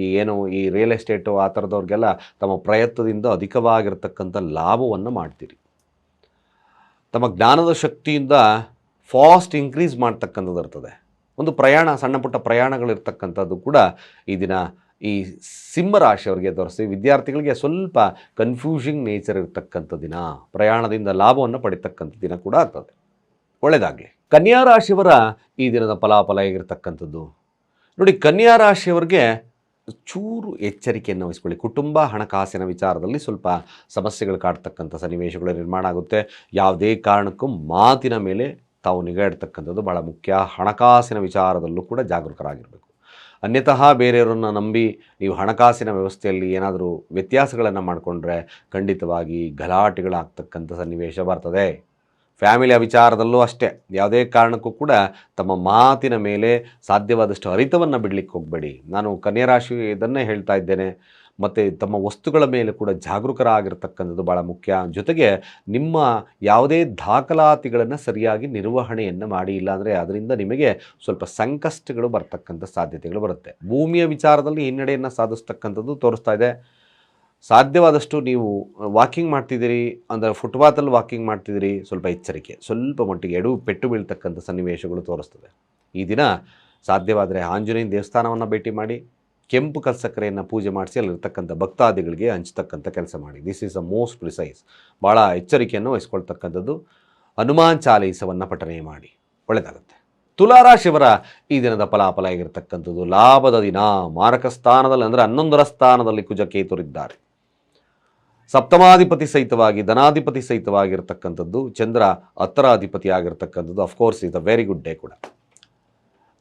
ಈ ಏನು ಈ ರಿಯಲ್ ಎಸ್ಟೇಟು ಆ ಥರದವ್ರಿಗೆಲ್ಲ ತಮ್ಮ ಪ್ರಯತ್ನದಿಂದ ಅಧಿಕವಾಗಿರ್ತಕ್ಕಂಥ ಲಾಭವನ್ನು ಮಾಡ್ತೀರಿ. ತಮ್ಮ ಜ್ಞಾನದ ಶಕ್ತಿಯಿಂದ ಫಾಸ್ಟ್ ಇನ್ಕ್ರೀಸ್ ಮಾಡ್ತಕ್ಕಂಥದ್ದು ಇರ್ತದೆ. ಒಂದು ಪ್ರಯಾಣ, ಸಣ್ಣ ಪುಟ್ಟ ಪ್ರಯಾಣಗಳಿರ್ತಕ್ಕಂಥದ್ದು ಕೂಡ ಈ ದಿನ ಈ ಸಿಂಹ ರಾಶಿಯವರಿಗೆ ತೋರಿಸಿ ವಿದ್ಯಾರ್ಥಿಗಳಿಗೆ ಸ್ವಲ್ಪ ಕನ್ಫ್ಯೂಷಿಂಗ್ ನೇಚರ್ ಇರ್ತಕ್ಕಂಥ ದಿನ, ಪ್ರಯಾಣದಿಂದ ಲಾಭವನ್ನು ಪಡಿತಕ್ಕಂಥ ದಿನ ಕೂಡ ಆಗ್ತದೆ. ಒಳ್ಳೆಯದಾಗಲಿ ಕನ್ಯಾ ರಾಶಿಯವರ ಈ ದಿನದ ಫಲಾಫಲ ಹೇಗಿರ್ತಕ್ಕಂಥದ್ದು? ನೋಡಿ, ಕನ್ಯಾ ರಾಶಿಯವರಿಗೆ ಚೂರು ಎಚ್ಚರಿಕೆಯನ್ನು ವಹಿಸ್ಕೊಳ್ಳಿ. ಕುಟುಂಬ ಹಣಕಾಸಿನ ವಿಚಾರದಲ್ಲಿ ಸ್ವಲ್ಪ ಸಮಸ್ಯೆಗಳು ಕಾಡ್ತಕ್ಕಂಥ ಸನ್ನಿವೇಶಗಳು ನಿರ್ಮಾಣ ಆಗುತ್ತೆ. ಯಾವುದೇ ಕಾರಣಕ್ಕೂ ಮಾತಿನ ಮೇಲೆ ತಾವು ನಿಗಾ ಇಡ್ತಕ್ಕಂಥದ್ದು ಭಾಳ ಮುಖ್ಯ. ಹಣಕಾಸಿನ ವಿಚಾರದಲ್ಲೂ ಕೂಡ ಜಾಗರೂಕರಾಗಿರಬೇಕು. ಅನ್ಯತಃ ಬೇರೆಯವರನ್ನು ನಂಬಿ ನೀವು ಹಣಕಾಸಿನ ವ್ಯವಸ್ಥೆಯಲ್ಲಿ ಏನಾದರೂ ವ್ಯತ್ಯಾಸಗಳನ್ನು ಮಾಡಿಕೊಂಡ್ರೆ ಖಂಡಿತವಾಗಿ ಗಲಾಟೆಗಳಾಗ್ತಕ್ಕಂಥ ಸನ್ನಿವೇಶ ಬರ್ತದೆ. ಫ್ಯಾಮಿಲಿಯ ವಿಚಾರದಲ್ಲೂ ಅಷ್ಟೇ. ಯಾವುದೇ ಕಾರಣಕ್ಕೂ ಕೂಡ ತಮ್ಮ ಮಾತಿನ ಮೇಲೆ ಸಾಧ್ಯವಾದಷ್ಟು ಅರಿತವನ್ನು ಬಿಡಲಿಕ್ಕೆ ಹೋಗಬೇಡಿ. ನಾನು ಕನ್ಯಾ ರಾಶಿ ಇದನ್ನೇ ಹೇಳ್ತಾ ಇದ್ದೇನೆ. ಮತ್ತು ತಮ್ಮ ವಸ್ತುಗಳ ಮೇಲೆ ಕೂಡ ಜಾಗರೂಕರಾಗಿರ್ತಕ್ಕಂಥದ್ದು ಭಾಳ ಮುಖ್ಯ. ಜೊತೆಗೆ ನಿಮ್ಮ ಯಾವುದೇ ದಾಖಲಾತಿಗಳನ್ನು ಸರಿಯಾಗಿ ನಿರ್ವಹಣೆಯನ್ನು ಮಾಡಿ ಇಲ್ಲಾಂದರೆ ಅದರಿಂದ ನಿಮಗೆ ಸ್ವಲ್ಪ ಸಂಕಷ್ಟಗಳು ಬರ್ತಕ್ಕಂಥ ಸಾಧ್ಯತೆಗಳು ಬರುತ್ತೆ. ಭೂಮಿಯ ವಿಚಾರದಲ್ಲಿ ಹಿನ್ನಡೆಯನ್ನು ಸಾಧಿಸ್ತಕ್ಕಂಥದ್ದು ತೋರಿಸ್ತಾ ಇದೆ. ಸಾಧ್ಯವಾದಷ್ಟು ನೀವು ವಾಕಿಂಗ್ ಮಾಡ್ತಿದ್ದೀರಿ, ಅಂದರೆ ಫುಟ್ಪಾತಲ್ಲಿ ವಾಕಿಂಗ್ ಮಾಡ್ತಿದ್ದೀರಿ, ಸ್ವಲ್ಪ ಎಚ್ಚರಿಕೆ. ಸ್ವಲ್ಪ ಮಟ್ಟಿಗೆ ಎಡವು ಪೆಟ್ಟು ಬೀಳ್ತಕ್ಕಂಥ ಸನ್ನಿವೇಶಗಳು ತೋರಿಸ್ತದೆ. ಈ ದಿನ ಸಾಧ್ಯವಾದರೆ ಆಂಜನೇಯನ ದೇವಸ್ಥಾನವನ್ನು ಭೇಟಿ ಮಾಡಿ, ಕೆಂಪು ಕಲ್ಸಕ್ಕರೆಯನ್ನು ಪೂಜೆ ಮಾಡಿಸಿ, ಅಲ್ಲಿರ್ತಕ್ಕಂಥ ಭಕ್ತಾದಿಗಳಿಗೆ ಹಂಚ್ತಕ್ಕಂಥ ಕೆಲಸ ಮಾಡಿ. This is a most precise ಭಾಳ ಎಚ್ಚರಿಕೆಯನ್ನು ವಹಿಸ್ಕೊಳ್ತಕ್ಕಂಥದ್ದು. ಹನುಮಾನ್ ಚಾಲೀಸವನ್ನು ಪಠನೆ ಮಾಡಿ. ಒಳ್ಳೆಯದಾಗುತ್ತೆ ತುಲಾರಾಶಿಯವರ ಈ ದಿನದ ಫಲಾಫಲ ಆಗಿರತಕ್ಕಂಥದ್ದು ಲಾಭದ ದಿನ. ಮಾರಕ ಸ್ಥಾನದಲ್ಲಿ ಅಂದರೆ ಹನ್ನೊಂದರ ಸ್ಥಾನದಲ್ಲಿ ಕುಜಕೇತುರಿದ್ದಾರೆ. ಸಪ್ತಮಾಧಿಪತಿ ಸಹಿತವಾಗಿ, ಧನಾಧಿಪತಿ ಸಹಿತವಾಗಿರ್ತಕ್ಕಂಥದ್ದು, ಚಂದ್ರ ಹತ್ತರಾಧಿಪತಿ ಆಗಿರ್ತಕ್ಕಂಥದ್ದು of course is a very good day ಕೂಡ.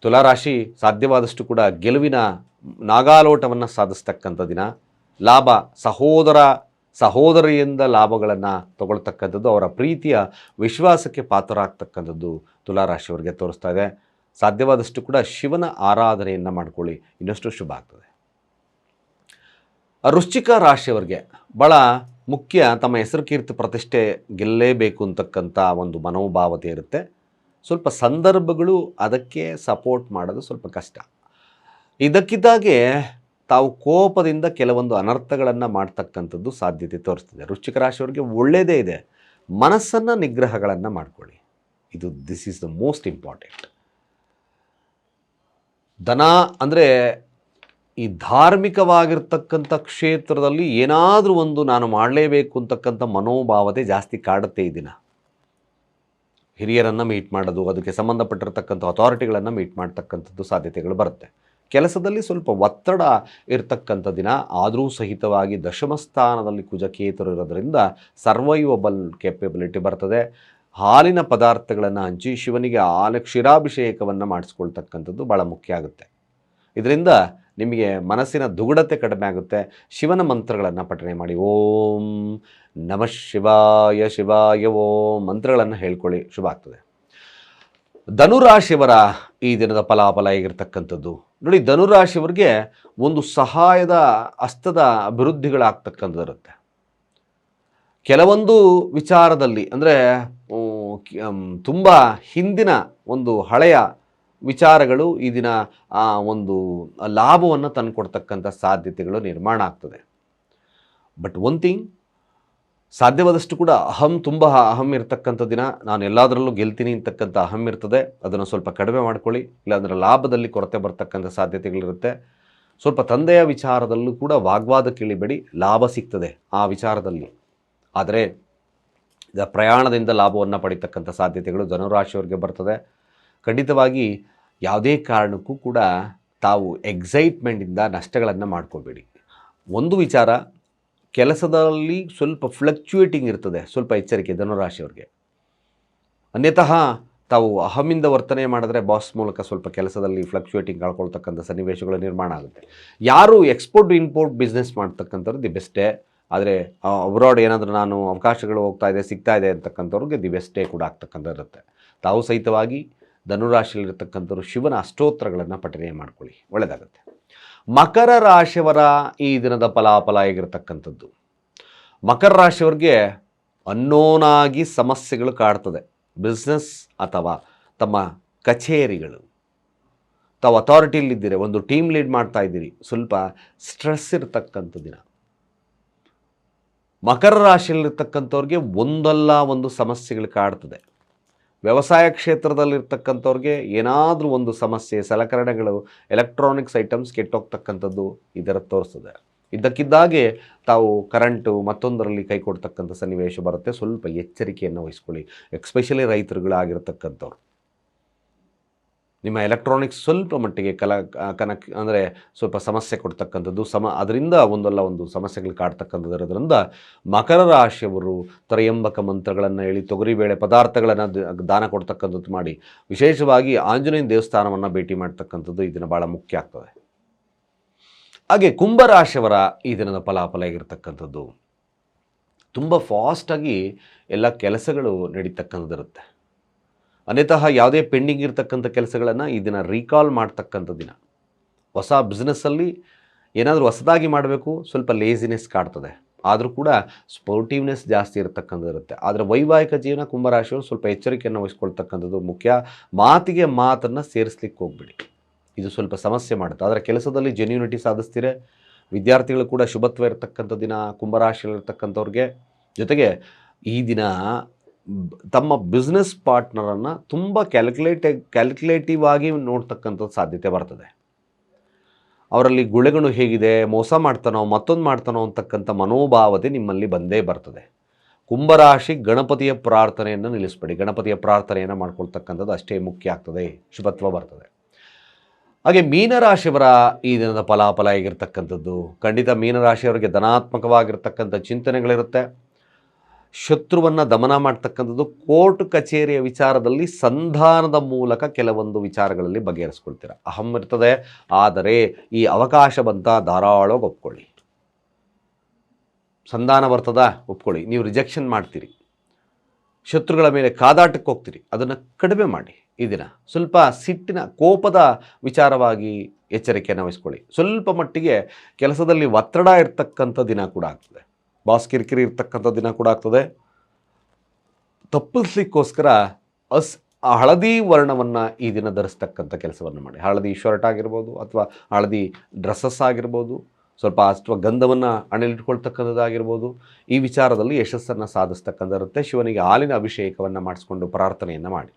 ತುಲಾರಾಶಿ ಸಾಧ್ಯವಾದಷ್ಟು ಕೂಡ ಗೆಲುವಿನ ನಾಗಾಲೋಟವನ್ನು ಸಾಧಿಸ್ತಕ್ಕಂಥ ದಿನ. ಲಾಭ, ಸಹೋದರ, ಸಹೋದರಿಯಿಂದ ಲಾಭಗಳನ್ನು ತಗೊಳ್ತಕ್ಕಂಥದ್ದು, ಅವರ ಪ್ರೀತಿಯ ವಿಶ್ವಾಸಕ್ಕೆ ಪಾತ್ರರಾಗ್ತಕ್ಕಂಥದ್ದು ತುಲಾರಾಶಿಯವರಿಗೆ ತೋರಿಸ್ತಾ ಇದೆ. ಸಾಧ್ಯವಾದಷ್ಟು ಕೂಡ ಶಿವನ ಆರಾಧನೆಯನ್ನು ಮಾಡ್ಕೊಳ್ಳಿ. ಇನ್ನಷ್ಟು ಶುಭ ಆಗ್ತದೆ. ವೃಶ್ಚಿಕ ರಾಶಿಯವರಿಗೆ ಭಾಳ ಮುಖ್ಯ ತಮ್ಮ ಹೆಸರು ಕೀರ್ತಿ ಪ್ರತಿಷ್ಠೆ ಗೆಲ್ಲಲೇಬೇಕು ಅಂತಕ್ಕಂಥ ಒಂದು ಮನೋಭಾವತೆ ಇರುತ್ತೆ ಸ್ವಲ್ಪ ಸಂದರ್ಭಗಳು ಅದಕ್ಕೆ ಸಪೋರ್ಟ್ ಮಾಡೋದು ಸ್ವಲ್ಪ ಕಷ್ಟ. ಇದಕ್ಕಿದ್ದಾಗೆ ತಾವು ಕೋಪದಿಂದ ಕೆಲವೊಂದು ಅನರ್ಥಗಳನ್ನು ಮಾಡ್ತಕ್ಕಂಥದ್ದು ಸಾಧ್ಯತೆ ತೋರಿಸ್ತದೆ. ವೃಶ್ಚಿಕ ರಾಶಿಯವರಿಗೆ ಒಳ್ಳೆಯದೇ ಇದೆ. ಮನಸ್ಸನ್ನು ನಿಗ್ರಹಗಳನ್ನು ಮಾಡ್ಕೊಳ್ಳಿ. ಇದು this is the most important ದನ ಅಂದರೆ ಈ ಧಾರ್ಮಿಕವಾಗಿರ್ತಕ್ಕಂಥ ಕ್ಷೇತ್ರದಲ್ಲಿ ಏನಾದರೂ ಒಂದು ನಾನು ಮಾಡಲೇಬೇಕು ಅಂತಕ್ಕಂಥ ಮನೋಭಾವತೆ ಜಾಸ್ತಿ ಕಾಡುತ್ತೆ ಈ ದಿನ. ಹಿರಿಯರನ್ನು ಮೀಟ್ ಮಾಡೋದು, ಅದಕ್ಕೆ ಸಂಬಂಧಪಟ್ಟಿರತಕ್ಕಂಥ ಅಥಾರಿಟಿಗಳನ್ನು ಮೀಟ್ ಮಾಡ್ತಕ್ಕಂಥದ್ದು ಸಾಧ್ಯತೆಗಳು ಬರುತ್ತೆ. ಕೆಲಸದಲ್ಲಿ ಸ್ವಲ್ಪ ಒತ್ತಡ ಇರತಕ್ಕಂಥ ದಿನ, ಆದರೂ ಸಹಿತವಾಗಿ ದಶಮ ಸ್ಥಾನದಲ್ಲಿ ಕುಜಕೇತರು ಇರೋದರಿಂದ ಸರ್ವೈವಬಲ್ ಕೆಪಬಿಲಿಟಿ ಬರ್ತದೆ. ಹಾಲಿನ ಪದಾರ್ಥಗಳನ್ನು ಹಂಚಿ ಶಿವನಿಗೆ ಹಾಲ ಕ್ಷೀರಾಭಿಷೇಕವನ್ನು ಮಾಡಿಸ್ಕೊಳ್ತಕ್ಕಂಥದ್ದು ಭಾಳ ಮುಖ್ಯ ಆಗುತ್ತೆ. ಇದರಿಂದ ನಿಮಗೆ ಮನಸ್ಸಿನ ದುಗುಡತೆ ಕಡಿಮೆ ಆಗುತ್ತೆ. ಶಿವನ ಮಂತ್ರಗಳನ್ನು ಪಠನೆ ಮಾಡಿ. ಓಂ ನಮಃ ಶಿವಾಯ ಶಿವಾಯ, ಓಂ ಮಂತ್ರಗಳನ್ನು ಹೇಳ್ಕೊಳ್ಳಿ. ಶುಭ ಆಗ್ತದೆ. ಧನುರಾಶಿಯವರ ಈ ದಿನದ ಫಲಾಫಲ ಹೇಗಿರ್ತಕ್ಕಂಥದ್ದು? ನೋಡಿ, ಧನುರಾಶಿಯವರಿಗೆ ಒಂದು ಸಹಾಯದ ಹಸ್ತದ ಅಭಿವೃದ್ಧಿಗಳಾಗ್ತಕ್ಕಂಥದ್ದು ಇರುತ್ತೆ ಕೆಲವೊಂದು ವಿಚಾರದಲ್ಲಿ, ಅಂದರೆ ತುಂಬ ಹಿಂದಿನ ಒಂದು ಹಳೆಯ ವಿಚಾರಗಳು ಈ ದಿನ, ಆ, ಒಂದು ಲಾಭವನ್ನು ತಂದುಕೊಡ್ತಕ್ಕಂಥ ಸಾಧ್ಯತೆಗಳು ನಿರ್ಮಾಣ ಆಗ್ತದೆ. ಬಟ್ ಒನ್ ಥಿಂಗ್ ಸಾಧ್ಯವಾದಷ್ಟು ಕೂಡ ಅಹಂ ತುಂಬ ಅಹಂ ಇರತಕ್ಕಂಥ ದಿನ. ನಾನು ಎಲ್ಲದರಲ್ಲೂ ಗೆಲ್ತೀನಿ ಅಂತಕ್ಕಂಥ ಅಹಂ ಇರ್ತದೆ. ಅದನ್ನು ಸ್ವಲ್ಪ ಕಡಿಮೆ ಮಾಡ್ಕೊಳ್ಳಿ. ಇಲ್ಲಾಂದರೆ ಲಾಭದಲ್ಲಿ ಕೊರತೆ ಬರ್ತಕ್ಕಂಥ ಸಾಧ್ಯತೆಗಳಿರುತ್ತೆ. ಸ್ವಲ್ಪ ತಂದೆಯ ವಿಚಾರದಲ್ಲೂ ಕೂಡ ವಾಗ್ವಾದ ಕೇಳಿಬೇಡಿ. ಲಾಭ ಸಿಗ್ತದೆ ಆ ವಿಚಾರದಲ್ಲಿ. ಆದರೆ ಪ್ರಯಾಣದಿಂದ ಲಾಭವನ್ನು ಪಡಿತಕ್ಕಂಥ ಸಾಧ್ಯತೆಗಳು ಧನುರಾಶಿಯವರಿಗೆ ಬರ್ತದೆ. ಖಂಡಿತವಾಗಿ ಯಾವುದೇ ಕಾರಣಕ್ಕೂ ಕೂಡ ತಾವು ಎಕ್ಸೈಟ್ಮೆಂಟಿಂದ ನಷ್ಟಗಳನ್ನು ಮಾಡ್ಕೋಬೇಡಿ. ಒಂದು ವಿಚಾರ, ಕೆಲಸದಲ್ಲಿ ಸ್ವಲ್ಪ ಫ್ಲಕ್ಚುಯೇಟಿಂಗ್ ಇರ್ತದೆ, ಸ್ವಲ್ಪ ಎಚ್ಚರಿಕೆ ಧನುರಾಶಿಯವ್ರಿಗೆ ಅನ್ಯತಃ ತಾವು ಅಹಮಿಂದ ವರ್ತನೆ ಮಾಡಿದ್ರೆ ಬಾಸ್ ಮೂಲಕ ಸ್ವಲ್ಪ ಕೆಲಸದಲ್ಲಿ ಫ್ಲಕ್ಚುಯೇಟಿಂಗ್ ಕಳ್ಕೊಳ್ತಕ್ಕಂಥ ಸನ್ನಿವೇಶಗಳು ನಿರ್ಮಾಣ ಆಗುತ್ತೆ. ಯಾರು ಎಕ್ಸ್ಪೋರ್ಟ್ ಇಂಪೋರ್ಟ್ ಬಿಸ್ನೆಸ್ ಮಾಡ್ತಕ್ಕಂಥವ್ರು ದಿ ಬೆಸ್ಟೇ ಆದರೆ ಅಬ್ರಾಡ್ ಏನಾದರೂ ನಾನು ಅವಕಾಶಗಳು ಹೋಗ್ತಾ ಇದೆ, ಸಿಗ್ತಾ ಇದೆ ಅಂತಕ್ಕಂಥವ್ರಿಗೆ ದಿ ಬೆಸ್ಟೇ ಕೂಡ ಆಗ್ತಕ್ಕಂಥ ಇರುತ್ತೆ ತಾವು ಸಹಿತವಾಗಿ ಧನುರಾಶಿಯಲ್ಲಿರ್ತಕ್ಕಂಥವ್ರು ಶಿವನ ಅಷ್ಟೋತ್ರಗಳನ್ನು ಪಠನೆ ಮಾಡ್ಕೊಳ್ಳಿ. ಒಳ್ಳೆಯದಾಗುತ್ತೆ ಮಕರ ರಾಶಿಯವರ ಈ ದಿನದ ಫಲಾಫಲ ಆಗಿರತಕ್ಕಂಥದ್ದು ಮಕರ ರಾಶಿಯವ್ರಿಗೆ ಅನ್ನೋನಾಗಿ ಸಮಸ್ಯೆಗಳು ಕಾಡ್ತದೆ. ಬಿಸ್ನೆಸ್ ಅಥವಾ ತಮ್ಮ ಕಚೇರಿಗಳು. ತಾವು ಅಥಾರಿಟಿಯಲ್ಲಿದ್ದೀರಿ ಒಂದು ಟೀಮ್ ಲೀಡ್ ಮಾಡ್ತಾ ಇದ್ದೀರಿ, ಸ್ವಲ್ಪ ಸ್ಟ್ರೆಸ್ ಇರತಕ್ಕಂಥ ದಿನ. ಮಕರ ರಾಶಿಯಲ್ಲಿರ್ತಕ್ಕಂಥವ್ರಿಗೆ ಒಂದಲ್ಲ ಒಂದು ಸಮಸ್ಯೆಗಳು ಕಾಡ್ತದೆ. ವ್ಯವಸಾಯ ಕ್ಷೇತ್ರದಲ್ಲಿರ್ತಕ್ಕಂಥವ್ರಿಗೆ ಏನಾದರೂ ಒಂದು ಸಮಸ್ಯೆ, ಸಲಕರಣೆಗಳು ಎಲೆಕ್ಟ್ರಾನಿಕ್ಸ್ ಐಟಮ್ಸ್ ಕೆಟ್ಟೋಗ್ತಕ್ಕಂಥದ್ದು ಇದರ ತೋರಿಸ್ತದೆ ಇದ್ದಕ್ಕಿದ್ದಾಗೆ ತಾವು ಕರೆಂಟು ಮತ್ತೊಂದರಲ್ಲಿ ಕೈ ಕೊಡ್ತಕ್ಕಂಥ ಸನ್ನಿವೇಶ ಬರುತ್ತೆ. ಸ್ವಲ್ಪ ಎಚ್ಚರಿಕೆಯನ್ನು ವಹಿಸ್ಕೊಳ್ಳಿ. ಎಕ್ಸ್ಪೆಷಲಿ ರೈತರುಗಳಾಗಿರ್ತಕ್ಕಂಥವ್ರು. ನಿಮ್ಮ ಎಲೆಕ್ಟ್ರಾನಿಕ್ಸ್ ಸ್ವಲ್ಪ ಮಟ್ಟಿಗೆ ಕಲ ಕನಕ್, ಅಂದರೆ ಸ್ವಲ್ಪ ಸಮಸ್ಯೆ ಕೊಡ್ತಕ್ಕಂಥದ್ದು, ಸಮ, ಅದರಿಂದ ಒಂದಲ್ಲ ಒಂದು ಸಮಸ್ಯೆಗಳು ಕಾಡ್ತಕ್ಕಂಥದ್ದು ಇರೋದ್ರಿಂದ ಮಕರ ರಾಶಿಯವರು ತ್ರಯಂಬಕ ಮಂತ್ರಗಳನ್ನು ಹೇಳಿ ತೊಗರಿಬೇಳೆ ಪದಾರ್ಥಗಳನ್ನು ದಾನ ಕೊಡ್ತಕ್ಕಂಥದ್ದು ಮಾಡಿ, ವಿಶೇಷವಾಗಿ ಆಂಜನೇಯ ದೇವಸ್ಥಾನವನ್ನು ಭೇಟಿ ಮಾಡ್ತಕ್ಕಂಥದ್ದು ಈ ದಿನ ಭಾಳ ಮುಖ್ಯ ಆಗ್ತದೆ. ಹಾಗೆ ಕುಂಭರಾಶಿಯವರ ಈ ದಿನದ ಫಲಾಫಲ ಆಗಿರ್ತಕ್ಕಂಥದ್ದು ತುಂಬ ಫಾಸ್ಟಾಗಿ ಎಲ್ಲ ಕೆಲಸಗಳು ನಡೀತಕ್ಕಂಥದ್ದಿರುತ್ತೆ. ಅನ್ಯತಃ ಯಾವುದೇ ಪೆಂಡಿಂಗ್ ಇರತಕ್ಕಂಥ ಕೆಲಸಗಳನ್ನು ಈ ದಿನ ರೀಕಾಲ್ ಮಾಡ್ತಕ್ಕಂಥ ದಿನ. ಹೊಸ ಬಿಸ್ನೆಸ್ಸಲ್ಲಿ ಏನಾದರೂ ಹೊಸದಾಗಿ ಮಾಡಬೇಕು, ಸ್ವಲ್ಪ ಲೇಸಿನೆಸ್ ಕಾಡ್ತದೆ. ಆದರೂ ಕೂಡ ಸ್ಪೋರ್ಟಿವ್ನೆಸ್ ಜಾಸ್ತಿ ಇರತಕ್ಕಂಥದ್ದು ಇರುತ್ತೆ. ಆದರೆ ವೈವಾಹಿಕ ಜೀವನ ಕುಂಭರಾಶಿಯವರು ಸ್ವಲ್ಪ ಎಚ್ಚರಿಕೆಯನ್ನು ವಹಿಸ್ಕೊಳ್ತಕ್ಕಂಥದ್ದು ಮುಖ್ಯ. ಮಾತಿಗೆ ಮಾತನ್ನು ಸೇರಿಸ್ಲಿಕ್ಕೆ ಹೋಗ್ಬಿಡಿ. ಇದು ಸ್ವಲ್ಪ ಸಮಸ್ಯೆ ಮಾಡುತ್ತೆ. ಆದರೆ ಕೆಲಸದಲ್ಲಿ ಜೆನ್ಯುನಿಟಿ ಸಾಧಿಸ್ತೀರೆ. ವಿದ್ಯಾರ್ಥಿಗಳು ಕೂಡ ಶುಭತ್ವ ಇರತಕ್ಕಂಥ ದಿನ, ಕುಂಭರಾಶಿಯಲ್ಲಿರ್ತಕ್ಕಂಥವ್ರಿಗೆ ಜೊತೆಗೆ ಈ ದಿನ ತಮ್ಮ ಬಿಸ್ನೆಸ್ ಪಾರ್ಟ್ನರನ್ನು ತುಂಬ ಕ್ಯಾಲ್ಕುಲೇಟೆ ಕ್ಯಾಲ್ಕುಲೇಟಿವ್ ಆಗಿ ನೋಡ್ತಕ್ಕಂಥದ್ದು ಸಾಧ್ಯತೆ ಬರ್ತದೆ. ಅವರಲ್ಲಿ ಗುಳೆಗಳು ಹೇಗಿದೆ, ಮೋಸ ಮಾಡ್ತಾನೋ, ಮತ್ತೊಂದು ಮಾಡ್ತಾನೋ ಅಂತಕ್ಕಂಥ ಮನೋಭಾವತೆ ನಿಮ್ಮಲ್ಲಿ ಬಂದೇ ಬರ್ತದೆ. ಕುಂಭರಾಶಿ ಗಣಪತಿಯ ಪ್ರಾರ್ಥನೆಯನ್ನು ನಿಲ್ಲಿಸ್ಬೇಡಿ. ಗಣಪತಿಯ ಪ್ರಾರ್ಥನೆಯನ್ನು ಮಾಡ್ಕೊಳ್ತಕ್ಕಂಥದ್ದು ಅಷ್ಟೇ ಮುಖ್ಯ ಆಗ್ತದೆ ಶುಭತ್ವ ಬರ್ತದೆ. ಹಾಗೆ ಮೀನರಾಶಿಯವರ ಈ ದಿನದ ಫಲಾಫಲ ಆಗಿರ್ತಕ್ಕಂಥದ್ದು ಖಂಡಿತ ಮೀನರಾಶಿಯವರಿಗೆ ಧನಾತ್ಮಕವಾಗಿರ್ತಕ್ಕಂಥ ಚಿಂತನೆಗಳಿರುತ್ತೆ. ಶತ್ರುವನ್ನು ದಮನ ಮಾಡ್ತಕ್ಕಂಥದ್ದು ಕೋರ್ಟ್ ಕಚೇರಿಯ ವಿಚಾರದಲ್ಲಿ ಸಂಧಾನದ ಮೂಲಕ ಕೆಲವೊಂದು ವಿಚಾರಗಳಲ್ಲಿ ಬಗೆಹರಿಸ್ಕೊಳ್ತೀರ ಅಹಂ ಇರ್ತದೆ, ಆದರೆ ಈ ಅವಕಾಶ ಬಂತ ಧಾರಾಳವಾಗಿ ಒಪ್ಕೊಳ್ಳಿ. ಸಂಧಾನ ಬರ್ತದ, ಒಪ್ಕೊಳ್ಳಿ. ನೀವು ರಿಜೆಕ್ಷನ್ ಮಾಡ್ತೀರಿ. ಶತ್ರುಗಳ ಮೇಲೆ ಕಾದಾಟಕ್ಕೆ ಹೋಗ್ತೀರಿ. ಅದನ್ನು ಕಡಿಮೆ ಮಾಡಿ ಈ ದಿನ. ಸ್ವಲ್ಪ ಸಿಟ್ಟಿನ, ಕೋಪದ ವಿಚಾರವಾಗಿ ಎಚ್ಚರಿಕೆಯನ್ನು ವಹಿಸ್ಕೊಳ್ಳಿ. ಸ್ವಲ್ಪ ಮಟ್ಟಿಗೆ ಕೆಲಸದಲ್ಲಿ ಒತ್ತಡ ಇರ್ತಕ್ಕಂಥ ದಿನ ಕೂಡ ಆಗ್ತದೆ. ಬಾಸ್ ಕಿರಿಕಿರಿ ಇರ್ತಕ್ಕಂಥ ದಿನ ಕೂಡ ಆಗ್ತದೆ. ತಪ್ಪಿಸ್ಲಿಕ್ಕೋಸ್ಕರ ಅಸ್ ಹಳದಿ ವರ್ಣವನ್ನು ಈ ದಿನ ಧರಿಸ್ತಕ್ಕಂಥ ಕೆಲಸವನ್ನು ಮಾಡಿ. ಹಳದಿ ಶರ್ಟ್ ಆಗಿರ್ಬೋದು ಅಥವಾ ಹಳದಿ ಡ್ರೆಸ್ಸಸ್ ಆಗಿರ್ಬೋದು, ಸ್ವಲ್ಪ ಅಥವಾ ಗಂಧವನ್ನು ಅಣಿಲಿಟ್ಕೊಳ್ತಕ್ಕಂಥದ್ದಾಗಿರ್ಬೋದು, ಈ ವಿಚಾರದಲ್ಲಿ ಯಶಸ್ಸನ್ನು ಸಾಧಿಸ್ತಕ್ಕಂಥರುತ್ತೆ ಶಿವನಿಗೆ ಹಾಲಿನ ಅಭಿಷೇಕವನ್ನು ಮಾಡಿಸ್ಕೊಂಡು ಪ್ರಾರ್ಥನೆಯನ್ನು ಮಾಡಿ.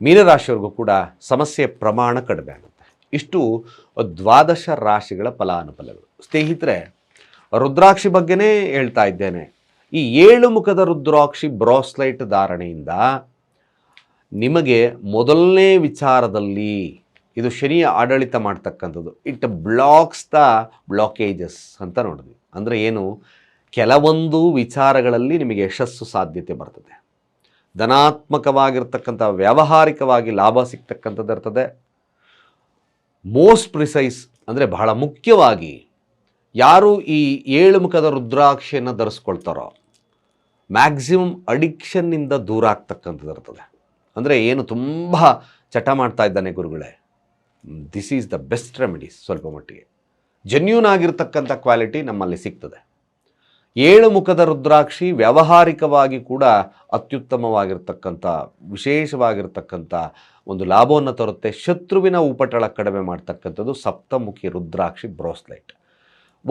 ಮೀನರಾಶಿಯವ್ರಿಗೂ ಕೂಡ ಸಮಸ್ಯೆ ಪ್ರಮಾಣ ಕಡಿಮೆ ಆಗುತ್ತೆ. ಇಷ್ಟು ದ್ವಾದಶ ರಾಶಿಗಳ ಫಲಾನುಫಲಗಳು ಸ್ನೇಹಿತರೆ ರುದ್ರಾಕ್ಷಿ ಬಗ್ಗೆನೇ ಹೇಳ್ತಾ ಇದ್ದೇನೆ. ಈ ಏಳು ಮುಖದ ರುದ್ರಾಕ್ಷಿ ಬ್ರಾಸ್ಲೈಟ್ ಧಾರಣೆಯಿಂದ ನಿಮಗೆ ಮೊದಲನೇ ವಿಚಾರದಲ್ಲಿ ಇದು ಶನಿಯ ಆಡಳಿತ ಮಾಡ್ತಕ್ಕಂಥದ್ದು. ಇಟ್ ಬ್ಲಾಕ್ಸ್ ದ ಬ್ಲಾಕೇಜಸ್ ಅಂತ ನೋಡಿದ್ವಿ. ಅಂದರೆ ಏನು? ಕೆಲವೊಂದು ವಿಚಾರಗಳಲ್ಲಿ ನಿಮಗೆ ಯಶಸ್ಸು ಸಾಧ್ಯತೆ ಬರ್ತದೆ. ಧನಾತ್ಮಕವಾಗಿರ್ತಕ್ಕಂಥ, ವ್ಯಾವಹಾರಿಕವಾಗಿ ಲಾಭ ಸಿಗ್ತಕ್ಕಂಥದ್ದು ಇರ್ತದೆ. ಮೋಸ್ಟ್ ಪ್ರಿಸೈಸ್ ಅಂದರೆ ಬಹಳ ಮುಖ್ಯವಾಗಿ ಯಾರು ಈ ಏಳು ಮುಖದ ರುದ್ರಾಕ್ಷಿಯನ್ನು ಧರಿಸ್ಕೊಳ್ತಾರೋ, ಮ್ಯಾಕ್ಸಿಮಮ್ ಅಡಿಕ್ಷನ್ನಿಂದ ದೂರ ಆಗ್ತಕ್ಕಂಥದ್ದು ಇರ್ತದೆ. ಅಂದರೆ ಏನು ತುಂಬ ಚಟ ಮಾಡ್ತಾ ಇದ್ದಾನೆ ಗುರುಗಳೇ. This is the best remedies ಸ್ವಲ್ಪ ಮಟ್ಟಿಗೆ. ಜೆನ್ಯೂನ್ ಆಗಿರ್ತಕ್ಕಂಥ ಕ್ವಾಲಿಟಿ ನಮ್ಮಲ್ಲಿ ಸಿಗ್ತದೆ. ಏಳು ಮುಖದ ರುದ್ರಾಕ್ಷಿ ವ್ಯಾವಹಾರಿಕವಾಗಿ ಕೂಡ ಅತ್ಯುತ್ತಮವಾಗಿರ್ತಕ್ಕಂಥ, ವಿಶೇಷವಾಗಿರ್ತಕ್ಕಂಥ ಒಂದು ಲಾಭವನ್ನು ತರುತ್ತೆ. ಶತ್ರುವಿನ ಉಪಟಳ ಕಡಿಮೆ ಮಾಡ್ತಕ್ಕಂಥದ್ದು ಸಪ್ತಮುಖಿ ರುದ್ರಾಕ್ಷಿ ಬ್ರೋಸ್ಲೈಟ್.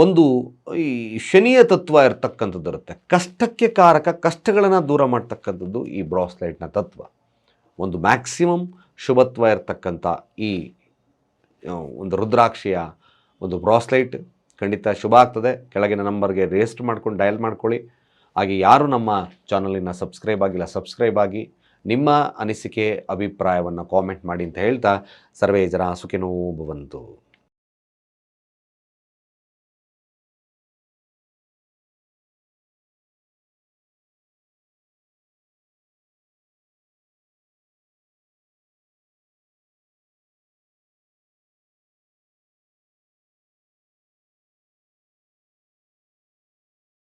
ಒಂದು ಈ ಶನಿಯ ತತ್ವ ಇರತಕ್ಕಂಥದ್ದು ಇರುತ್ತೆ. ಕಷ್ಟಕ್ಕೆ ಕಾರಕ, ಕಷ್ಟಗಳನ್ನು ದೂರ ಮಾಡ್ತಕ್ಕಂಥದ್ದು ಈ ಬ್ರಾಸ್ಲೈಟ್ನ ತತ್ವ. ಒಂದು ಮ್ಯಾಕ್ಸಿಮಮ್ ಶುಭತ್ವ ಇರತಕ್ಕಂಥ ಈ ಒಂದು ರುದ್ರಾಕ್ಷಿಯ ಒಂದು ಬ್ರಾಸ್ಲೈಟ್ ಖಂಡಿತ ಶುಭ ಆಗ್ತದೆ. ಕೆಳಗಿನ ನಂಬರ್ಗೆ ರಿಜಿಸ್ಟರ್ ಮಾಡ್ಕೊಂಡು ಡಯಲ್ ಮಾಡ್ಕೊಳ್ಳಿ. ಹಾಗೆ ಯಾರು ನಮ್ಮ ಚಾನಲಿನ ಸಬ್ಸ್ಕ್ರೈಬ್ ಆಗಿಲ್ಲ, ಸಬ್ಸ್ಕ್ರೈಬ್ ಆಗಿ ನಿಮ್ಮ ಅನಿಸಿಕೆ, ಅಭಿಪ್ರಾಯವನ್ನು ಕಾಮೆಂಟ್ ಮಾಡಿ ಅಂತ ಹೇಳ್ತಾ, ಸರ್ವೇ ಜನ ಸುಖಿನೋ ಭವಂತು.